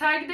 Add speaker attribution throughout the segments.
Speaker 1: Sergide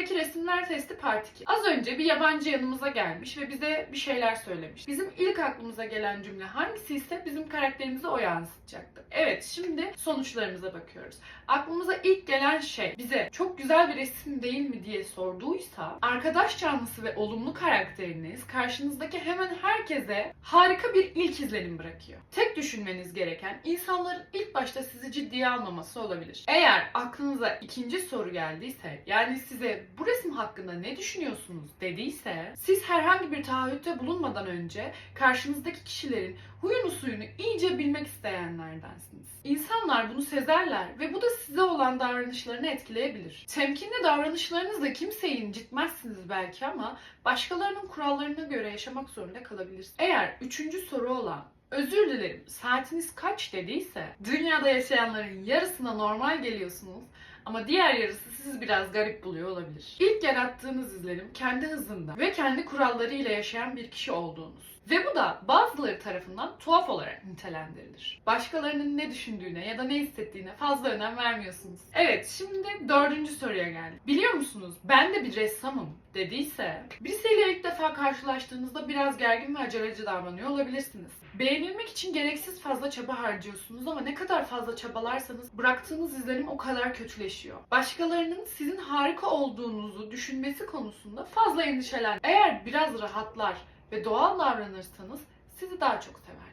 Speaker 1: resimler testi part 2. Az önce bir yabancı yanımıza gelmiş ve bize bir şeyler söylemiş. Bizim ilk aklımıza gelen cümle hangisi ise bizim karakterimizi o yansıtacaktı. Evet şimdi sonuçlarımıza bakıyoruz. Aklımıza ilk gelen şey bize çok güzel bir resim değil mi diye sorduysa arkadaş canlısı ve olumlu karakteriniz karşınızdaki hemen herkese harika bir ilk izlenim bırakıyor. Tek düşünmeniz gereken insanların ilk başta sizi ciddiye almaması olabilir. Eğer aklınıza ikinci soru geldiyse yani size bu resim hakkında ne düşünüyorsunuz dediyse siz herhangi bir taahhütte bulunmadan önce karşınızdaki kişilerin huyunu suyunu iyice bilmek isteyenlerdensiniz. İnsanlar bunu sezerler ve bu da size olan davranışlarını etkileyebilir. Temkinli davranışlarınızla kimseyi incitmezsiniz belki ama başkalarının kurallarına göre yaşamak zorunda kalabilirsiniz. Eğer üçüncü soru olan özür dilerim saatiniz kaç dediyse dünyada yaşayanların yarısına normal geliyorsunuz ama diğer yarısı sizi biraz garip buluyor olabilir. İlk yarattığınız izlenim kendi hızında ve kendi kurallarıyla yaşayan bir kişi olduğunuz. Ve bu da bazıları tarafından tuhaf olarak nitelendirilir. Başkalarının ne düşündüğüne ya da ne hissettiğine fazla önem vermiyorsunuz. Evet şimdi dördüncü soruya geldik. Biliyor musunuz ben de bir ressamım dediyse birisiyle ilk defa karşılaştığınızda biraz gergin ve aceleci davranıyor olabilirsiniz. Beğenilmek için gereksiz fazla çaba harcıyorsunuz ama ne kadar fazla çabalarsanız bıraktığınız izlenim o kadar kötüleşiyor. Başkalarının sizin harika olduğunuzu düşünmesi konusunda fazla endişelen. Eğer biraz rahatlar ve doğal davranırsanız sizi daha çok sever.